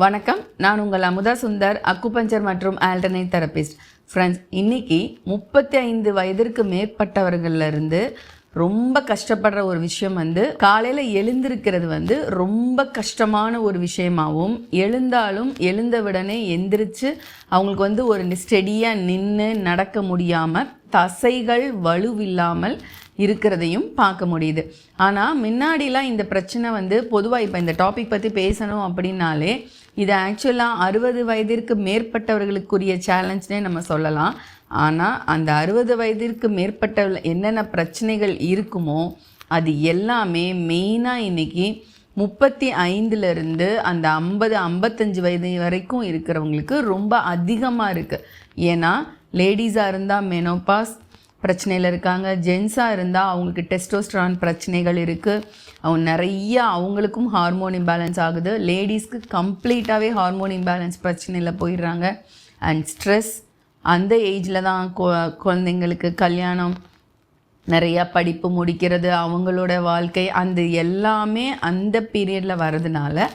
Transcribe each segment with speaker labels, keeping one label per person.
Speaker 1: வணக்கம். நான் உங்கள் அமுதா சுந்தர் அக்குபஞ்சர் மற்றும் ஆல்டர்னேட் தெரபிஸ்ட் ஃப்ரெண்ட்ஸ் இன்னைக்கு முப்பத்தி ஐந்து வயதிற்கு மேற்பட்டவர்கள்லருந்து ரொம்ப கஷ்டப்படுற ஒரு விஷயம் வந்து காலையில் எழுந்திருக்கிறது வந்து ரொம்ப கஷ்டமான ஒரு விஷயமாகவும் எழுந்தாலும் எழுந்தவுடனே எந்திரிச்சு அவங்களுக்கு வந்து ஒரு ஸ்டெடியாக நின்று நடக்க முடியாமல் தசைகள் வலுவில்லாமல் இருக்கிறதையும் பார்க்க முடியுது. ஆனால் முன்னாடிலாம் இந்த பிரச்சனை வந்து பொதுவாக இப்போ இந்த டாபிக் பற்றி பேசணும் அப்படின்னாலே இது ஆக்சுவலாக அறுபது வயதிற்கு மேற்பட்டவர்களுக்குரிய சேலஞ்ச்னே நம்ம சொல்லலாம். ஆனால் அந்த அறுபது வயதிற்கு மேற்பட்ட என்னென்ன பிரச்சனைகள் இருக்குமோ அது எல்லாமே மெயினாக இன்னைக்கு முப்பத்தி ஐந்துலேருந்து அந்த ஐம்பது ஐம்பத்தஞ்சு வயது வரைக்கும் இருக்கிறவங்களுக்கு ரொம்ப அதிகமாக இருக்குது ஏன்னா லேடிஸாக இருந்தால் மெனோபாஸ் பிரச்சனையில் இருக்காங்க. ஜென்ஸாக இருந்தால் அவங்களுக்கு டெஸ்டோஸ்ட்ரான் பிரச்சனைகள் இருக்குது அவங்க நிறைய அவங்களுக்கும் ஹார்மோன் இம்பேலன்ஸ் ஆகுது. லேடிஸ்க்கு கம்ப்ளீட்டாகவே ஹார்மோன் இம்பேலன்ஸ் பிரச்சனையில் போயிடுறாங்க. அண்ட் ஸ்ட்ரெஸ் அந்த ஏஜில் தான் கொ குழந்தைங்களுக்கு கல்யாணம் நிறையா படிப்பு முடிக்கிறது அவங்களோட வாழ்க்கை அந்த எல்லாமே அந்த பீரியடில் வர்றதுனால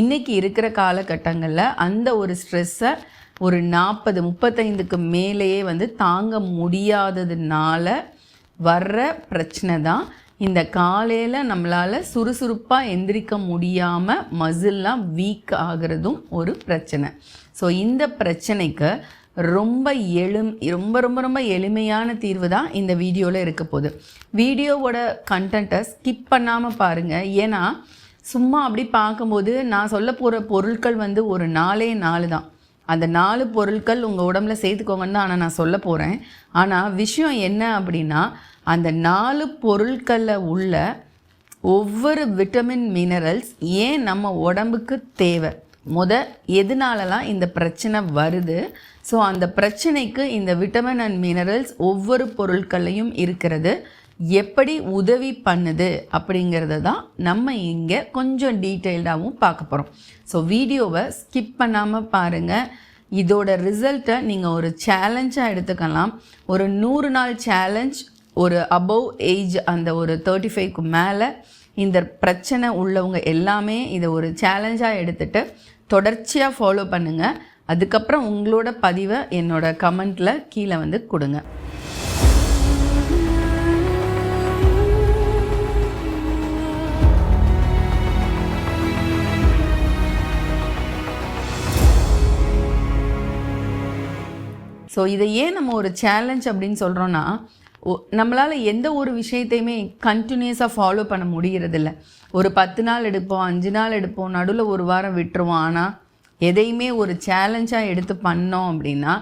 Speaker 1: இன்றைக்கி இருக்கிற காலகட்டங்களில் அந்த ஒரு ஸ்ட்ரெஸ்ஸை ஒரு நாற்பது முப்பத்தைந்துக்கு மேலேயே வந்து தாங்க முடியாததுனால வர்ற பிரச்சனை தான். இந்த காலையில் நம்மளால் சுறுசுறுப்பாக எந்திரிக்க முடியாமல் மசில்லாம் வீக் ஆகிறதும் ஒரு பிரச்சனை. ஸோ இந்த பிரச்சனைக்கு ரொம்ப எளிம் ரொம்ப ரொம்ப ரொம்ப எளிமையான தீர்வு தான் இந்த வீடியோவில் இருக்க போகுது. வீடியோவோட கண்டென்ட்டை ஸ்கிப் பண்ணாமல் பாருங்கள் ஏன்னா சும்மா அப்படி பார்க்கும்போது நான் சொல்ல போகிற பொருட்கள் வந்து ஒரு நாலே நாலு தான். அந்த நாலு பொருட்கள் உங்கள் உடம்புல சேர்த்துக்கோங்கன்னு தான் ஆனால் நான் சொல்ல போகிறேன் ஆனால் விஷயம் என்ன அப்படின்னா அந்த நாலு பொருட்களில் உள்ள ஒவ்வொரு விட்டமின் மினரல்ஸ் ஏன் நம்ம உடம்புக்கு தேவை? முத எதனாலலாம் இந்த பிரச்சனை வருது? ஸோ அந்த பிரச்சனைக்கு இந்த விட்டமின் அண்ட் மினரல்ஸ் ஒவ்வொரு பொருட்கள்லையும் இருக்கிறது. எப்படி உதவி பண்ணுது அப்படிங்கிறத தான் நம்ம இங்கே கொஞ்சம் டீட்டெயில்டாகவும் பார்க்க போகிறோம் ஸோ வீடியோவை ஸ்கிப் பண்ணாமல் பாருங்கள் இதோட ரிசல்ட்டை நீங்கள் ஒரு சேலஞ்சாக எடுத்துக்கலாம். ஒரு நூறு நாள் சேலஞ்ச் ஒரு அபவ் ஏஜ் அந்த ஒரு தேர்ட்டி ஃபைவ்க்கு மேலே இந்த பிரச்சனை உள்ளவங்க எல்லாமே இதை ஒரு சேலஞ்சாக எடுத்துகிட்டு தொடர்ச்சியாக ஃபாலோ பண்ணுங்கள் அதுக்கப்புறம் உங்களோட பதிவை என்னோட கமெண்ட்டில் கீழே வந்து கொடுங்க. ஸோ இதை ஏன் நம்ம ஒரு சேலஞ்ச் அப்படின்னு சொல்கிறோன்னா நம்மளால் எந்த ஒரு விஷயத்தையுமே கண்டினியூஸாக ஃபாலோ பண்ண முடியறதில்ல. ஒரு பத்து நாள் எடுப்போம் அஞ்சு நாள் எடுப்போம் நடுவில் ஒரு வாரம் விட்டுருவோம். ஆனால் எதையுமே ஒரு சேலஞ்சாக எடுத்து பண்ணோம் அப்படின்னா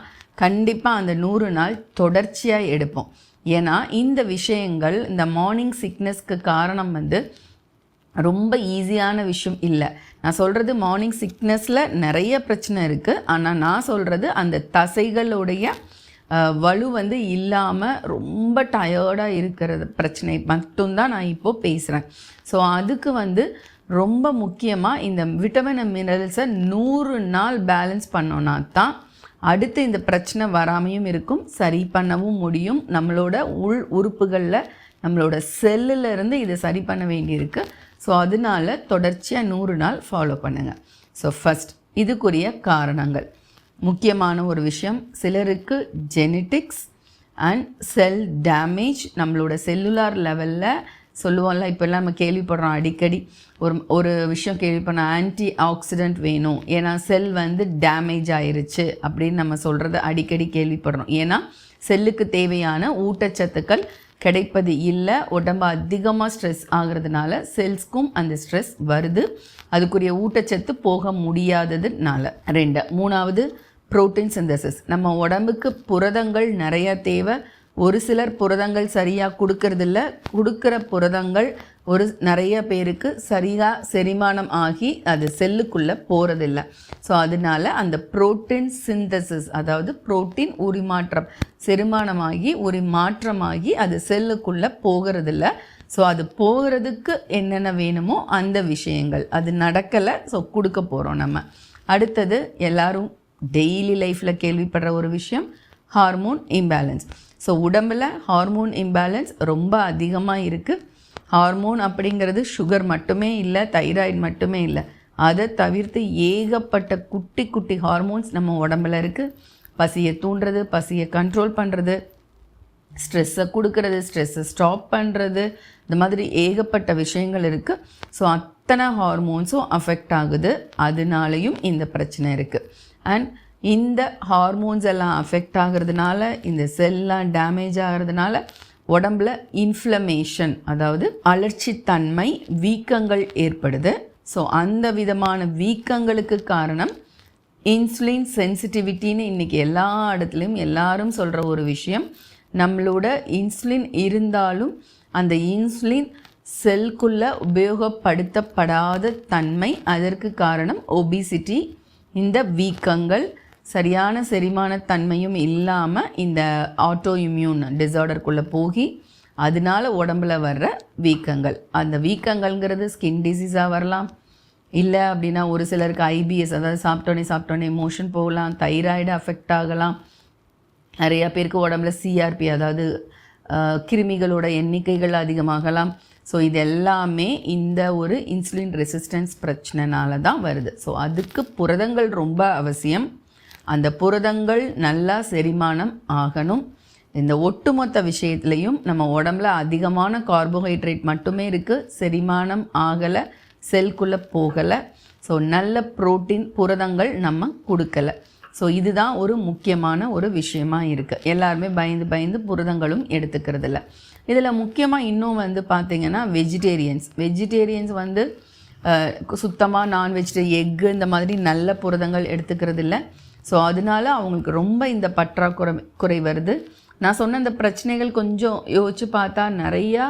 Speaker 1: கண்டிப்பாக அந்த நூறு நாள் தொடர்ச்சியாக எடுப்போம். ஏன்னா இந்த விஷயங்கள் இந்த மார்னிங் சிக்னஸ்க்கு காரணம் வந்து ரொம்ப ஈஸியான விஷயம் இல்லை. நான் சொல்கிறது மார்னிங் சிக்னஸில் நிறைய பிரச்சனை இருக்குது ஆனால் நான் சொல்கிறது அந்த தசைகளுடைய வலு வந்து இல்லாமல் ரொம்ப டயர்டாக இருக்கிறது பிரச்சனை மட்டும்தான் நான் இப்போது பேசுகிறேன் ஸோ அதுக்கு வந்து ரொம்ப முக்கியமாக இந்த விட்டமின் மினரல்ஸை நூறு நாள் பேலன்ஸ் பண்ணோன்னா தான் அடுத்து இந்த பிரச்சனை வராமையும் இருக்கும். சரி பண்ணவும் முடியும். நம்மளோட உள் உறுப்புகளில் நம்மளோட செல்லில் இருந்து இதை சரி பண்ண வேண்டியிருக்கு. ஸோ அதனால தொடர்ச்சியாக நூறு நாள் ஃபாலோ பண்ணுங்கள் ஸோ ஃபஸ்ட் இதுக்குரிய காரணங்கள். முக்கியமான ஒரு விஷயம் சிலருக்கு ஜெனட்டிக்ஸ் அண்ட் செல் டேமேஜ் நம்மளோட செல்லுலார் லெவலில் சொல்லுவோம்ல இப்போல்லாம் நம்ம கேள்விப்படுறோம் அடிக்கடி. ஒரு ஒரு விஷயம் கேள்விப்படுறோம் ஆன்டி ஆக்சிடென்ட் வேணும். ஏன்னா செல் வந்து டேமேஜ் ஆயிருச்சு அப்படின்னு நம்ம சொல்கிறத அடிக்கடி கேள்விப்படுறோம். ஏன்னா செல்லுக்கு தேவையான ஊட்டச்சத்துக்கள் கிடைப்பது இல்லை உடம்பு அதிகமாக ஸ்ட்ரெஸ் ஆகிறதுனால செல்ஸ்க்கும் அந்த ஸ்ட்ரெஸ் வருது. அதுக்குரிய ஊட்டச்சத்து போக முடியாததுனால. ரெண்டு மூணாவது ப்ரோட்டீன் சிந்தசிஸ் நம்ம உடம்புக்கு புரதங்கள் நிறையா தேவை. ஒரு சிலர் புரதங்கள் சரியாக கொடுக்கறதில்ல. கொடுக்குற புரதங்கள் ஒரு நிறைய பேருக்கு சரியாக செரிமானம் ஆகி அது செல்லுக்குள்ளே போகிறதில்ல ஸோ அதனால அந்த புரோட்டீன் சிந்தசிஸ் அதாவது புரோட்டீன் உரிமாற்றம் செரிமானமாகி உரிமாற்றமாகி அது செல்லுக்குள்ளே போகிறதில்ல. ஸோ அது போகிறதுக்கு என்னென்ன வேணுமோ அந்த விஷயங்கள். அது நடக்கலை ஸோ கொடுக்க போகிறோம் நம்ம. அடுத்தது எல்லாரும் டெய்லி லைஃப்பில் கேள்விப்படுற ஒரு விஷயம் ஹார்மோன் இம்பேலன்ஸ் ஸோ உடம்பில் ஹார்மோன் இம்பேலன்ஸ் ரொம்ப அதிகமாக இருக்குது ஹார்மோன் அப்படிங்கிறது சுகர் மட்டுமே இல்லை தைராய்டு மட்டுமே இல்லை. அதை தவிர்த்து ஏகப்பட்ட குட்டி குட்டி ஹார்மோன்ஸ் நம்ம உடம்புல இருக்குது பசியை தூண்டுறது பசியை கண்ட்ரோல் பண்ணுறது ஸ்ட்ரெஸ்ஸை கொடுக்கறது ஸ்ட்ரெஸ்ஸை ஸ்டாப் பண்ணுறது இந்த மாதிரி ஏகப்பட்ட விஷயங்கள் இருக்குது ஸோ அத்தனை ஹார்மோன்ஸும் அஃபெக்ட் ஆகுது. அதனாலையும் இந்த பிரச்சனை இருக்குது அண்ட் இந்த ஹார்மோன்ஸ் எல்லாம் அஃபெக்ட் ஆகிறதுனால இந்த செல்லாம் டேமேஜ் ஆகிறதுனால உடம்புல இன்ஃப்ளமேஷன் அதாவது அலர்ச்சித்தன்மை வீக்கங்கள் ஏற்படுது. ஸோ அந்த விதமான வீக்கங்களுக்கு காரணம் இன்சுலின் சென்சிட்டிவிட்டின்னு இன்றைக்கி எல்லா இடத்துலையும் எல்லாரும் சொல்கிற ஒரு விஷயம். நம்மளோட இன்சுலின் இருந்தாலும் அந்த இன்சுலின் செல்குள்ளே உபயோகப்படுத்தப்படாத தன்மை அதற்கு காரணம் ஒபிசிட்டி இந்த வீக்கங்கள் சரியான செரிமான தன்மையும் இல்லாமல் இந்த ஆட்டோ இம்யூன் டிசார்டருக்குள்ளே போகி அதனால உடம்புல வர்ற வீக்கங்கள். அந்த வீக்கங்கள்ங்கிறது ஸ்கின் டிசீஸாக வரலாம். இல்லை அப்படின்னா ஒரு சிலருக்கு ஐபிஎஸ் அதாவது சாப்பிட்டோன்னே சாப்பிட்டோன்னே மோஷன் போகலாம் தைராய்டு அஃபெக்ட் ஆகலாம். நிறையா பேருக்கு உடம்புல சிஆர்பி அதாவது கிருமிகளோட எண்ணிக்கைகள் அதிகமாகலாம். ஸோ இது எல்லாமே இந்த ஒரு இன்சுலின் ரெசிஸ்டன்ஸ் பிரச்சனைனால தான் வருது. ஸோ அதுக்கு புரதங்கள் ரொம்ப அவசியம். அந்த புரதங்கள் நல்லா செரிமானம் ஆகணும். இந்த ஒட்டுமொத்த விஷயத்துலையும் நம்ம உடம்புல அதிகமான கார்போஹைட்ரேட் மட்டுமே இருக்குது செரிமானம் ஆகலை செல்குள்ளே போகலை. ஸோ நல்ல புரோட்டீன் புரதங்கள் நம்ம கொடுக்கல. ஸோ இதுதான் ஒரு முக்கியமான ஒரு விஷயமா இருக்குது எல்லாருமே பயந்து பயந்து புரதங்களும் எடுத்துக்கிறதில்ல. இதில் முக்கியமாக இன்னும் வந்து பார்த்திங்கன்னா வெஜிடேரியன்ஸ் வெஜிடேரியன்ஸ் வந்து சுத்தமாக நான்வெஜிடே எக்கு இந்த மாதிரி நல்ல புரதங்கள் எடுத்துக்கிறது இல்லை ஸோ அதனால அவங்களுக்கு ரொம்ப இந்த பற்றாக்குறை குறை வருது. நான் சொன்ன இந்த பிரச்சனைகள் கொஞ்சம் யோசித்து பார்த்தா நிறையா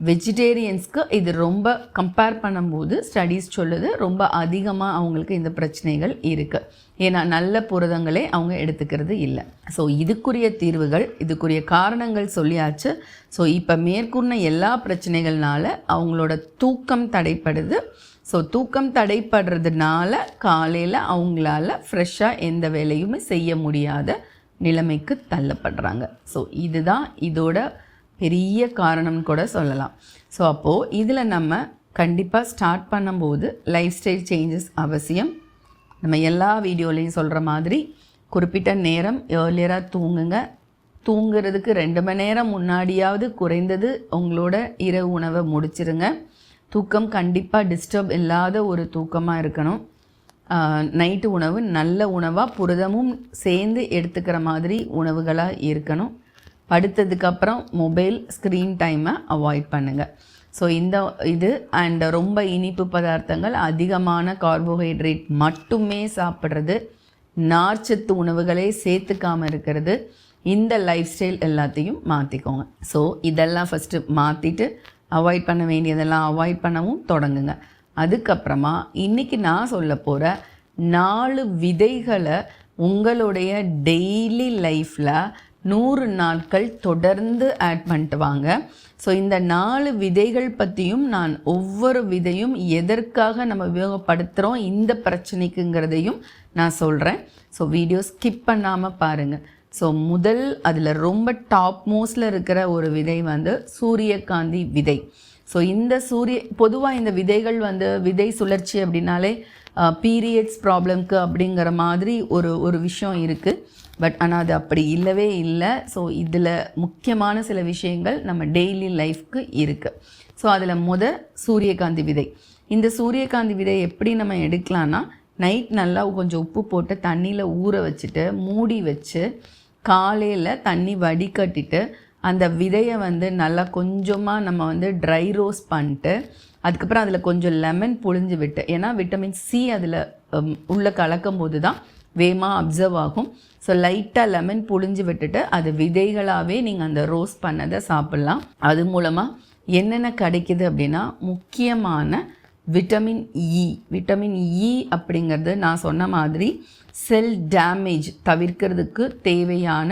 Speaker 1: வெஜிடேரியன்ஸ்க்கு இது ரொம்ப கம்பேர் பண்ணும்போது ஸ்டடீஸ் சொல்லுது ரொம்ப அதிகமாக அவங்களுக்கு இந்த பிரச்சனைகள் இருக்குது ஏன்னா நல்ல புரதங்களே அவங்க எடுத்துக்கிறது இல்லை. ஸோ இதுக்குரிய தீர்வுகள் இதுக்குரிய காரணங்கள் சொல்லியாச்சு. ஸோ இப்போ மேற்கூறின எல்லா பிரச்சனைகள்னால அவங்களோட தூக்கம் தடைப்படுது. ஸோ தூக்கம் தடைப்படுறதுனால காலையில் அவங்களால ஃப்ரெஷ்ஷாக எந்த வேலையுமே செய்ய முடியாத நிலைமைக்கு தள்ளப்படுறாங்க. ஸோ இதுதான் இதோட பெரிய காரணம்னு கூட சொல்லலாம். ஸோ அப்போது இதில் நம்ம கண்டிப்பாக ஸ்டார்ட் பண்ணும்போது லைஃப் ஸ்டைல் சேஞ்சஸ் அவசியம். நம்ம எல்லா வீடியோலையும் சொல்கிற மாதிரி குறிப்பிட்ட நேரம் ஏர்லியராக தூங்குங்க. தூங்குறதுக்கு ரெண்டு மணி நேரம் முன்னாடியாவது குறைந்தது உங்களோட இரவு உணவை முடிச்சிருங்க. தூக்கம் கண்டிப்பாக டிஸ்டர்ப் இல்லாத ஒரு தூக்கமாக இருக்கணும். நைட்டு உணவு நல்ல உணவாக புரதமும் சேர்ந்து எடுத்துக்கிற மாதிரி உணவுகளாக இருக்கணும். படுத்ததுக்கப்புறம் மொபைல் ஸ்க்ரீன் டைமை அவாய்ட் பண்ணுங்கள் ஸோ இந்த இது அண்ட் ரொம்ப இனிப்பு பதார்த்தங்கள் அதிகமான கார்போஹைட்ரேட் மட்டுமே சாப்பிட்றது நார்ச்சத்து உணவுகளே சேர்த்துக்காமல் இருக்கிறது இந்த லைஃப் ஸ்டைல் எல்லாத்தையும் மாற்றிக்கோங்க ஸோ இதெல்லாம் ஃபஸ்ட்டு மாற்றிட்டு அவாய்ட் பண்ண வேண்டியதெல்லாம் அவாய்ட் பண்ணவும் தொடங்குங்க. அதுக்கப்புறமா இன்றைக்கி நான் சொல்ல போகிற நாலு விதைகளை உங்களுடைய டெய்லி லைஃப்பில் நூறு நாட்கள் தொடர்ந்து ஆட் பண்ணிட்டு வாங்க. ஸோ இந்த நாலு விதைகள் பற்றியும் நான் ஒவ்வொரு விதையும் எதற்காக நம்ம உபயோகப்படுத்துகிறோம் இந்த பிரச்சனைக்குங்கிறதையும் நான் சொல்கிறேன் ஸோ வீடியோ ஸ்கிப் பண்ணாமல் பாருங்கள் ஸோ முதல் அதில் ரொம்ப டாப் மோஸ்டில் இருக்கிற ஒரு விதை வந்து சூரியகாந்தி விதை. ஸோ இந்த சூரிய பொதுவாக இந்த விதைகள் வந்து விதை சுழற்சி அப்படின்னாலே பீரியட்ஸ் ப்ராப்ளம்க்கு அப்படிங்கிற மாதிரி ஒரு ஒரு விஷயம் இருக்குது பட் ஆனால் அது அப்படி இல்லவே இல்லை. ஸோ இதில் முக்கியமான சில விஷயங்கள் நம்ம டெய்லி லைஃப்க்கு இருக்குது ஸோ அதில் முத சூரியகாந்தி விதை. இந்த சூரியகாந்தி விதை எப்படி நம்ம எடுக்கலான்னா நைட் நல்லா கொஞ்சம் உப்பு போட்டு தண்ணியில் ஊற வச்சுட்டு மூடி வச்சு காலையில் தண்ணி வடிகட்டிட்டு அந்த விதையை வந்து நல்லா கொஞ்சமாக நம்ம வந்து ட்ரை ரோஸ்ட் பண்ணிட்டு அதுக்கப்புறம் அதில் கொஞ்சம் லெமன் புழிஞ்சு விட்டு ஏன்னா விட்டமின் சி அதில் உள்ளே கலக்கும் போது தான் வேகமாக அப்சர்வ் ஆகும் ஸோ லைட்டாக லெமன் புழிஞ்சு விட்டுட்டு அது விதைகளாகவே நீங்கள் அந்த ரோஸ்ட் பண்ணதை சாப்பிட்லாம். அது மூலமாக என்னென்ன கிடைக்குது அப்படின்னா முக்கியமான vitamin E e, vitamin E e அப்படிங்கிறது நான் சொன்ன மாதிரி செல் டேமேஜ் தவிர்க்கிறதுக்கு தேவையான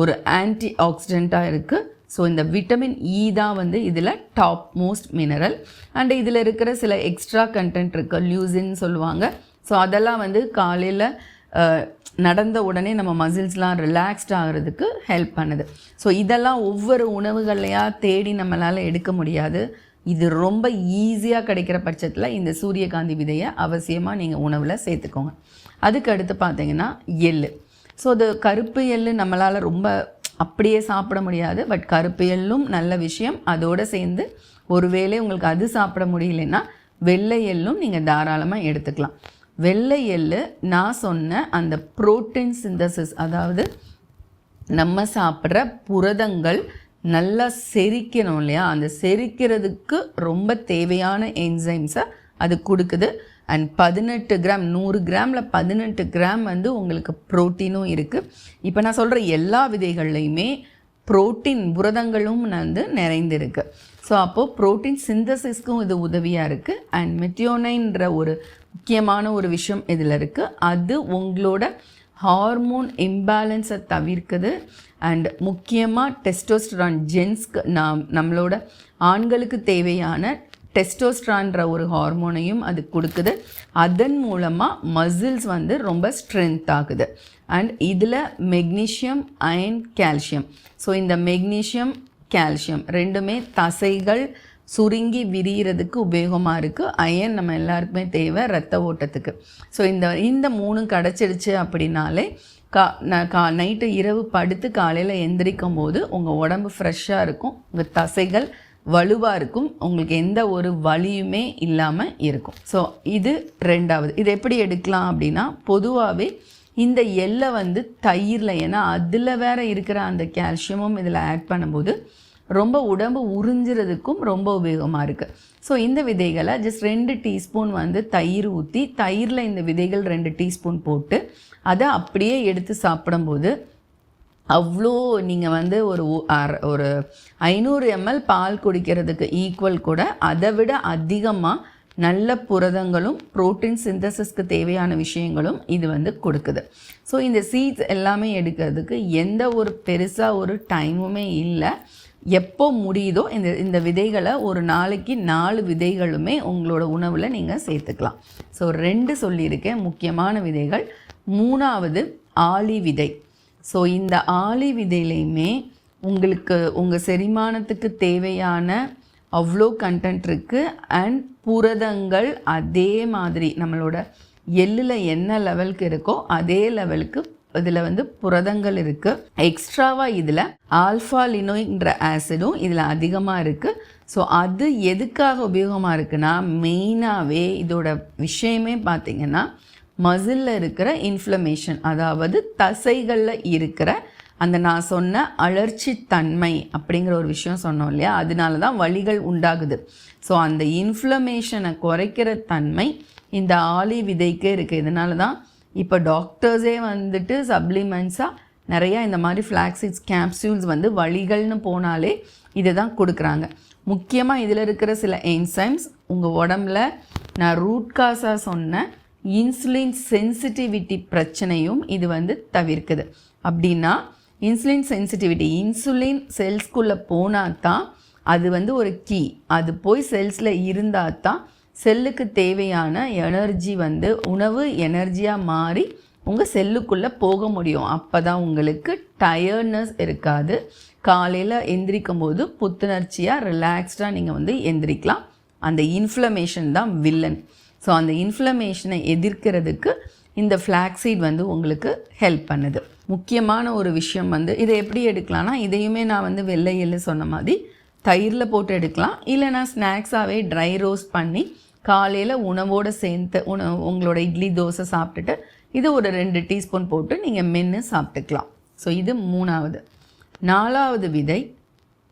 Speaker 1: ஒரு ஆன்டி ஆக்சிடெண்ட்டாக இருக்குது ஸோ இந்த விட்டமின் இ e தான் வந்து இதில் டாப் மோஸ்ட் மினரல் அண்ட் இதில் இருக்கிற சில எக்ஸ்ட்ரா கண்டென்ட் இருக்குது லியூசின்னு சொல்லுவாங்க. ஸோ அதெல்லாம் வந்து காலையில் நடந்த உடனே நம்ம மசில்ஸ்லாம் ரிலாக்ஸ்ட் ஆகிறதுக்கு ஹெல்ப் பண்ணுது. ஸோ இதெல்லாம் ஒவ்வொரு உணவுகளையாக தேடி நம்மளால் எடுக்க முடியாது. இது ரொம்ப ஈஸியாக கிடைக்கிற பட்சத்தில் இந்த சூரியகாந்தி விதையை அவசியமாக நீங்கள் உணவில் சேர்த்துக்கோங்க. அதுக்கு அடுத்து பார்த்தீங்கன்னா எள்ளு. ஸோ அது கருப்பு எள்ளு நம்மளால் ரொம்ப அப்படியே சாப்பிட முடியாது. பட் கருப்பு எள்ளும் நல்ல விஷயம். அதோடு சேர்ந்து ஒருவேளை உங்களுக்கு அது சாப்பிட முடியலன்னா வெள்ளை எள்ளும் நீங்கள் தாராளமாக எடுத்துக்கலாம். வெள்ளை எள்ளு நான் சொன்ன அந்த புரோட்டீன் சிந்தசிஸ் அதாவது நம்ம சாப்பிட்ற புரதங்கள் நல்லா செரிக்கணும் இல்லையா? அந்த செரிக்கிறதுக்கு ரொம்ப தேவையான என்சைம்ஸை அது கொடுக்குது. அண்ட் பதினெட்டு கிராம் நூறு கிராமில் பதினெட்டு கிராம் வந்து உங்களுக்கு ப்ரோட்டீனும் இருக்குது இப்போ நான் சொல்கிற எல்லா விதைகள்லையுமே புரோட்டீன் புரதங்களும் வந்து நிறைந்திருக்கு. ஸோ அப்போது ப்ரோட்டீன் சிந்தசிஸ்க்கும் இது உதவியாக இருக்குது அண்ட் மெத்தியோனைன்ற ஒரு முக்கியமான ஒரு விஷயம் இதில் இருக்குது அது உங்களோட ஹார்மோன் இம்பேலன்ஸை தவிர்க்குது. அண்ட் முக்கியமாக டெஸ்டோஸ்ட்ரான் ஜென்ஸ்க்கு நாம் நம்மளோட ஆண்களுக்கு தேவையான டெஸ்டோஸ்ட்ரான்ற ஒரு ஹார்மோனையும் அது கொடுக்குது. அதன் மூலமாக மசில்ஸ் வந்து ரொம்ப ஸ்ட்ரென்த் ஆகுது. அண்ட் இதில் மெக்னீஷியம் அயன் கால்சியம் ஸோ இந்த மெக்னீஷியம் கால்சியம் ரெண்டுமே தசைகள் சுருங்கி விரிகிறதுக்கு உபயோகமாக இருக்குது அயன் நம்ம எல்லாருக்குமே தேவை ரத்த ஓட்டத்துக்கு. ஸோ இந்த இந்த மூணும் கிடச்சிடுச்சு அப்படின்னாலே கா கா நைட்டு இரவு படுத்து காலையில் எந்திரிக்கும் போது உங்கள் உடம்பு ஃப்ரெஷ்ஷாக இருக்கும். உங்கள் தசைகள் வலுவாக இருக்கும். உங்களுக்கு எந்த ஒரு வலியுமே இல்லாமல் இருக்கும். ஸோ இது ரெண்டாவது. இது எப்படி எடுக்கலாம் அப்படின்னா பொதுவாகவே இந்த எல்லை வந்து தயிரில். ஏன்னா அதில் வேற இருக்கிற அந்த கால்சியமும் இதில் ஆட் பண்ணும்போது ரொம்ப உடம்பு உறிஞ்சுறதுக்கும் ரொம்ப உபயோகமாக இருக்குது ஸோ இந்த விதைகளை ஜஸ்ட் ரெண்டு டீஸ்பூன் வந்து தயிர் ஊற்றி தயிரில் இந்த விதைகள் ரெண்டு டீஸ்பூன் போட்டு அதை அப்படியே எடுத்து சாப்பிடும்போது அவ்வளோ நீங்கள் வந்து ஒரு ஒரு ஐநூறு எம்எல் பால் குடிக்கிறதுக்கு ஈக்குவல் கூட அதை விட அதிகமாக நல்ல புரதங்களும் புரோட்டீன் சிந்தசிஸ்க்கு தேவையான விஷயங்களும் இது வந்து கொடுக்குது. ஸோ இந்த சீட்ஸ் எல்லாமே எடுக்கிறதுக்கு எந்த ஒரு பெருசாக ஒரு டைமுமே இல்லை. எப்போ முடியுதோ இந்த இந்த விதைகளை ஒரு நாளைக்கு நாலு விதைகளுமே உங்களோட உணவில் நீங்கள் சேர்த்துக்கலாம். ஸோ ரெண்டு சொல்லியிருக்கேன். முக்கியமான விதைகள். மூணாவது ஆளி விதை. ஸோ இந்த ஆளி விதையிலையுமே உங்களுக்கு உங்கள் செரிமானத்துக்கு தேவையான அவ்வளோ கண்டென்ட் இருக்குது அண்ட் புரதங்கள் அதே மாதிரி நம்மளோட எள்ளில் என்ன லெவலுக்கு இருக்கோ அதே லெவலுக்கு இதில் வந்து புரதங்கள் இருக்குது எக்ஸ்ட்ராவாக இதில் ஆல்ஃபா லினோயின்ற ஆசிடும் இதில் அதிகமாக இருக்குது ஸோ அது எதுக்காக உபயோகமாக இருக்குன்னா மெயினாகவே இதோட விஷயமே பார்த்தீங்கன்னா மசிலில் இருக்கிற இன்ஃப்ளமேஷன் அதாவது தசைகளில் இருக்கிற அந்த நான் சொன்ன அழற்சி தன்மை அப்படிங்கிற ஒரு விஷயம் சொன்னோம் இல்லையா? அதனால தான் வழிகள் உண்டாகுது. ஸோ அந்த இன்ஃப்ளமேஷனை குறைக்கிற தன்மை இந்த ஆலி விதைக்கு இருக்குது இதனால தான் இப்போ டாக்டர்ஸே வந்துட்டு சப்ளிமெண்ட்ஸாக நிறையா இந்த மாதிரி ஃப்ளாக்ஸிட்ஸ் கேப்சூல்ஸ் வந்து வழிகள்னு போனாலே இதை தான் கொடுக்குறாங்க. முக்கியமாக இதில் இருக்கிற சில என்சைம்ஸ் உங்கள் உடம்புல நான் ரூட் காஸாக சொன்ன இன்சுலின் சென்சிட்டிவிட்டி பிரச்சனையும் இது வந்து தவிர்க்குது. அப்படின்னா இன்சுலின் சென்சிட்டிவிட்டி இன்சுலின் செல்ஸ்குள்ளே போனால் தான் அது வந்து ஒரு கீ அது போய் செல்ஸில் இருந்தால் தான் செல்லுக்கு தேவையான எனர்ஜி வந்து உணவு எனர்ஜியாக மாறி உங்கள் செல்லுக்குள்ளே போக முடியும். அப்போ தான் உங்களுக்கு டயர்ட்னஸ் இருக்காது. காலையில் எந்திரிக்கும் போது புத்துணர்ச்சியாக ரிலாக்ஸ்டாக நீங்கள் வந்து எந்திரிக்கலாம். அந்த இன்ஃப்ளமேஷன் தான் வில்லன் ஸோ அந்த இன்ஃப்ளமேஷனை எதிர்க்கிறதுக்கு இந்த ஃப்ளாக்ஸீட் வந்து உங்களுக்கு ஹெல்ப் பண்ணுது. முக்கியமான ஒரு விஷயம் வந்து இதை எப்படி எடுக்கலாம்னா இதையுமே நான் வந்து வெள்ளை எள்ளு சொன்ன மாதிரி தயிரில் போட்டு எடுக்கலாம். இல்லைனா ஸ்நாக்ஸாகவே ட்ரை ரோஸ்ட் பண்ணி காலையில் உணவோடு சேர்த்து உணவு உங்களோட இட்லி தோசை சாப்பிட்டுட்டு இது ஒரு ரெண்டு டீஸ்பூன் போட்டு நீங்கள் மென்று சாப்பிட்டுக்கலாம். ஸோ இது மூணாவது. நாலாவது விதை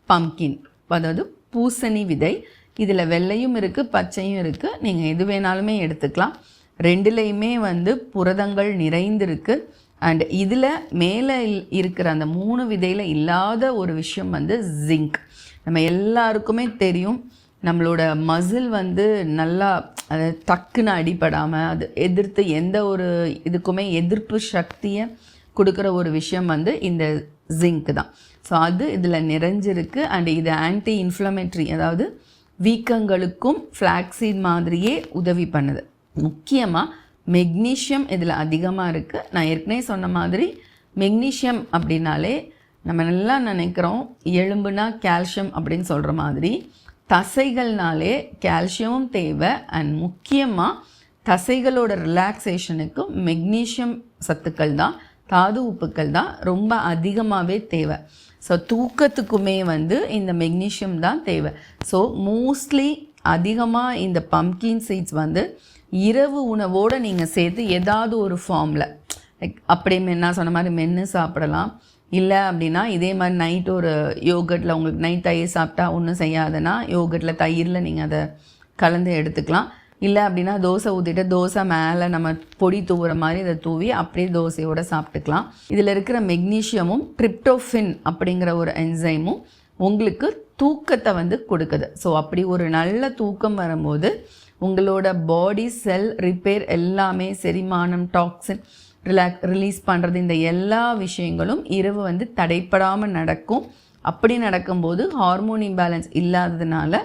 Speaker 1: பம்கின் அதாவது பூசணி விதை. இதில் வெள்ளையும் இருக்குது பச்சையும் இருக்குது நீங்கள் எது வேணாலுமே எடுத்துக்கலாம். ரெண்டுலேயுமே வந்து புரதங்கள் நிறைந்திருக்கு. அண்ட் இதில் மேலே இல்- இருக்கிற அந்த மூணு விதையில் இல்லாத ஒரு விஷயம் வந்து ஜிங்க் நம்ம எல்லாருக்குமே தெரியும். நம்மளோட மசில் வந்து நல்லா அது டக்குன்னு அடிபடாமல் அது எதிர்த்து எந்த ஒரு இதுக்குமே எதிர்ப்பு சக்தியை கொடுக்குற ஒரு விஷயம் வந்து இந்த ஜிங்க் தான். ஸோ அது இதில் நிறைஞ்சிருக்கு. அண்ட் இது ஆன்டி இன்ஃப்ளமேட்ரி அதாவது வீக்கங்களுக்கும் ஃப்ளாக்ஸீட் மாதிரியே உதவி பண்ணுது. முக்கியமாக மெக்னீஷியம் இதில் அதிகமாக இருக்குது நான் ஏற்கனவே சொன்ன மாதிரி மெக்னீஷியம் அப்படின்னாலே நம்ம நல்லா நினைக்கிறோம் எலும்புனா கால்சியம் அப்படின்னு சொல்கிற மாதிரி தசைகள்னாலே கால்சியமும் தேவை அண்ட் முக்கியமாக தசைகளோட ரிலாக்ஸேஷனுக்கு மெக்னீஷியம் சத்துக்கள் தான் தாது உப்புக்கள் தான் ரொம்ப அதிகமாகவே தேவை. ஸோ தூக்கத்துக்குமே வந்து இந்த மெக்னீஷியம் தான் தேவை. ஸோ மோஸ்ட்லி அதிகமாக இந்த பம்கின் சீட்ஸ் வந்து இரவு உணவோடு நீங்கள் சேர்த்து ஏதாவது ஒரு ஃபார்மில் லைக் அப்படியே நான் சொன்ன மாதிரி மென்று சாப்பிடலாம். இல்லை அப்படின்னா இதே மாதிரி நைட் ஒரு யோகட்டில் உங்களுக்கு நைட் தயிர் சாப்பிட்டா ஒன்றும் செய்யாதுன்னா யோகட்டில் தயிரில் நீங்கள் அதை கலந்து எடுத்துக்கலாம். இல்லை அப்படின்னா தோசை ஊற்றிட்டு தோசை மேலே நம்ம பொடி தூவுற மாதிரி இதை தூவி அப்படியே தோசையோடு சாப்பிட்டுக்கலாம். இதில் இருக்கிற மெக்னீஷியமும் ட்ரிப்டோஃபின் அப்படிங்கிற ஒரு என்சைமும் உங்களுக்கு தூக்கத்தை வந்து கொடுக்குது. ஸோ அப்படி ஒரு நல்ல தூக்கம் வரும்போது உங்களோட பாடி செல் ரிப்பேர் எல்லாமே செரிமானம் டாக்ஸின் ரிலாக் ரிலீஸ் பண்ணுறது இந்த எல்லா விஷயங்களும் இரவு வந்து தடைப்படாமல் நடக்கும். அப்படி நடக்கும்போது ஹார்மோன் இம்பேலன்ஸ் இல்லாததுனால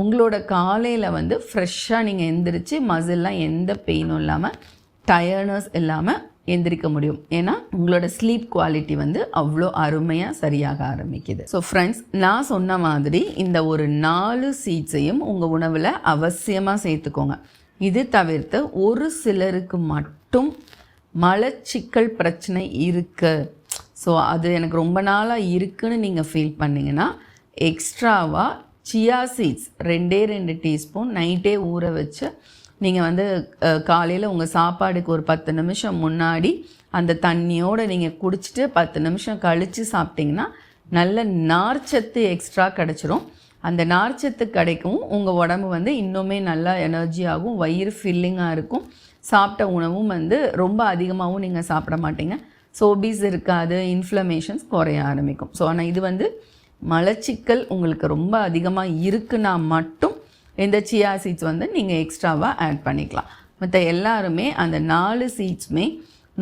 Speaker 1: உங்களோட காலையில் வந்து ஃப்ரெஷ்ஷாக நீங்கள் எந்திரிச்சு மசில்லாம் எந்த பெயினும் இல்லாமல் டயர்னஸ் இல்லாமல் எந்திரிக்க முடியும். ஏன்னா உங்களோட ஸ்லீப் குவாலிட்டி வந்து அவ்வளோ அருமையாக சரியாக ஆரம்பிக்குது. ஸோ ஃப்ரெண்ட்ஸ் நான் சொன்ன மாதிரி இந்த ஒரு நாலு சீட்ஸையும் உங்கள் உணவில் அவசியமாக சேர்த்துக்கோங்க. இது தவிர்த்து ஒரு சிலருக்கு மட்டும் மலச்சிக்கல் பிரச்சனை இருக்கு. ஸோ அது எனக்கு ரொம்ப நாளாக இருக்குன்னு நீங்கள் ஃபீல் பண்ணிங்கன்னா எக்ஸ்ட்ராவாக சியா சீட்ஸ் ரெண்டே ரெண்டு டீஸ்பூன் நைட்டே ஊற வச்சு நீங்கள் வந்து காலையில் உங்கள் சாப்பாடுக்கு ஒரு பத்து நிமிஷம் முன்னாடி அந்த தண்ணியோடு நீங்கள் குடிச்சிட்டு பத்து நிமிஷம் கழித்து சாப்பிட்டிங்கன்னா நல்ல நார்ச்சத்து எக்ஸ்ட்ரா கிடச்சிரும். அந்த நார்ச்சத்து கிடைக்கும் உங்கள் உடம்பு வந்து இன்னுமே நல்லா எனர்ஜியாகும் வயிறு ஃபில்லிங்காக இருக்கும். சாப்பிட்ட உணவும் வந்து ரொம்ப அதிகமாகவும் நீங்கள் சாப்பிட மாட்டீங்க. சோபீஸ் இருக்காது இன்ஃப்ளமேஷன்ஸ் குறைய ஆரம்பிக்கும். ஸோ ஆனால் இது வந்து மலச்சிக்கல் உங்களுக்கு ரொம்ப அதிகமாக இருக்குன்னா மட்டும் இந்த சியா சீட்ஸ் வந்து நீங்கள் எக்ஸ்ட்ராவாக ஆட் பண்ணிக்கலாம். மற்ற எல்லாருமே அந்த நாலு சீட்ஸுமே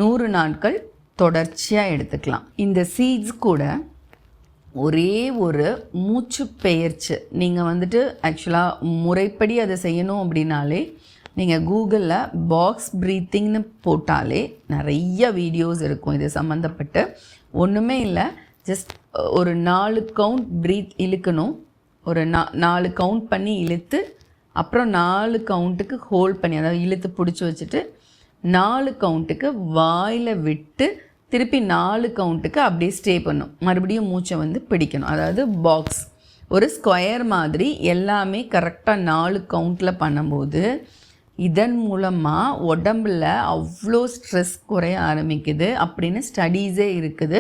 Speaker 1: நூறு நாட்கள் தொடர்ச்சியாக எடுத்துக்கலாம். இந்த சீட்ஸ் கூட ஒரே ஒரு மூச்சு பெயர்ச்சி நீங்கள் வந்துட்டு ஆக்சுவலாக முறைப்படி அதை செய்யணும் அப்படின்னாலே நீங்கள் கூகுளில் பாக்ஸ் ப்ரீத்திங்னு போட்டாலே நிறைய வீடியோஸ் இருக்கும். இது சம்மந்தப்பட்டு ஒன்றுமே இல்லை. ஜஸ்ட் ஒரு நாலு கவுண்ட் ப்ரீத் இழுக்கணும். ஒரு நா நாலு கவுண்ட் பண்ணி இழுத்து அப்புறம் நாலு கவுண்ட்டுக்கு ஹோல்ட் பண்ணி அதாவது இழுத்து பிடிச்சி வச்சுட்டு நாலு கவுண்ட்டுக்கு வாயில் விட்டு திருப்பி நாலு கவுண்ட்டுக்கு அப்படியே ஸ்டே பண்ணும். மறுபடியும் மூச்சை வந்து பிடிக்கணும். அதாவது பாக்ஸ் ஒரு ஸ்கொயர் மாதிரி எல்லாமே கரெக்டாக நாலு கவுண்ட்டில் பண்ணும்போது இதன் மூலமாக உடம்பில் அவ்வளோ ஸ்ட்ரெஸ் குறைய ஆரம்பிக்குது அப்படின்னு ஸ்டடீஸே இருக்குது.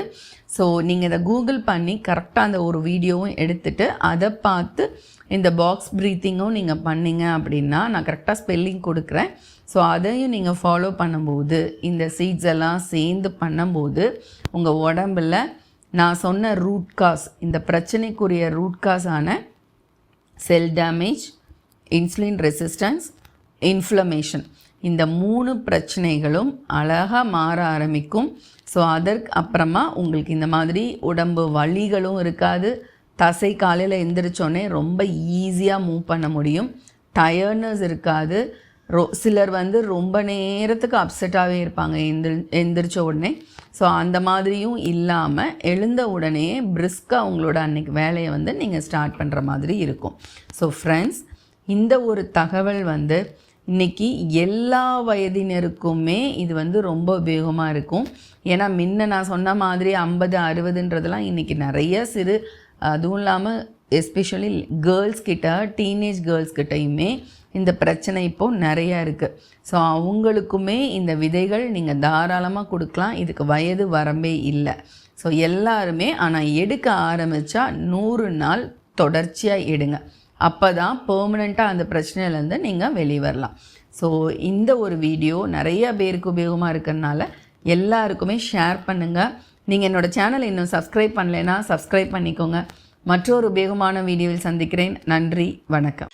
Speaker 1: ஸோ நீங்கள் இதை கூகுள் பண்ணி கரெக்டாக அந்த ஒரு வீடியோவும் எடுத்துகிட்டு அதை பார்த்து இந்த பாக்ஸ் ப்ரீத்திங்கும் நீங்கள் பண்ணிங்க அப்படின்னா நான் கரெக்டாக ஸ்பெல்லிங் கொடுக்குறேன். ஸோ அதையும் நீங்கள் ஃபாலோ பண்ணும்போது இந்த சீட்ஸ் எல்லாம் சேர்ந்து பண்ணும்போது உங்கள் உடம்பில் நான் சொன்ன ரூட் காஸ் இந்த பிரச்சனைக்குரிய root காஸான cell damage insulin resistance inflammation இந்த மூணு பிரச்சனைகளும் அழகாக மாற ஆரம்பிக்கும். ஸோ அதற்கு அப்புறமா உங்களுக்கு இந்த மாதிரி உடம்பு வலிகளும் இருக்காது. தசை காலையில் எந்திரிச்சோடனே ரொம்ப ஈஸியாக மூவ் பண்ண முடியும். டயர்னஸ் இருக்காது. ரொ சிலர் வந்து ரொம்ப நேரத்துக்கு அப்செட்டாகவே இருப்பாங்க எந்திரி எந்திரிச்ச உடனே. ஸோ அந்த மாதிரியும் இல்லாமல் எழுந்த உடனே பிரிஸ்காக உங்களோட அன்றைக்கி வேலையை வந்து நீங்கள் ஸ்டார்ட் பண்ணுற மாதிரி இருக்கும். ஸோ ஃப்ரெண்ட்ஸ் இந்த ஒரு தகவல் வந்து இன்றைக்கி எல்லா வயதினருக்குமே இது வந்து ரொம்ப உபயோகமாக இருக்கும். ஏன்னா முன்ன நான் சொன்ன மாதிரி ஐம்பது அறுபதுன்றதெல்லாம் இன்றைக்கி நிறைய சிறு அதுவும் இல்லாமல் எஸ்பெஷலி கேர்ள்ஸ் கிட்ட டீனேஜ் கேர்ள்ஸ் கிட்டையுமே இந்த பிரச்சனை இப்போது நிறையா இருக்குது ஸோ அவங்களுக்குமே இந்த விதைகள் நீங்கள் தாராளமாக கொடுக்கலாம். இதுக்கு வயது வரம்பே இல்லை. ஸோ எல்லாருமே ஆனால் எடுக்க ஆரம்பித்தா நூறு நாள் தொடர்ச்சியாக எடுங்க. அப்போ தான் பெர்மனெண்ட்டாக அந்த பிரச்சனையிலேருந்து நீங்கள் வெளியே வரலாம் ஸோ இந்த ஒரு வீடியோ நிறைய பேருக்கு உபயோகமாக இருக்கிறதுனால எல்லாருக்குமே ஷேர் பண்ணுங்கள் நீங்கள் என்னோடய சேனலை இன்னும் சப்ஸ்கிரைப் பண்ணலைன்னா சப்ஸ்கிரைப் பண்ணிக்கோங்க. மற்றொரு உபயோகமான வீடியோவில் சந்திக்கிறேன். நன்றி வணக்கம்.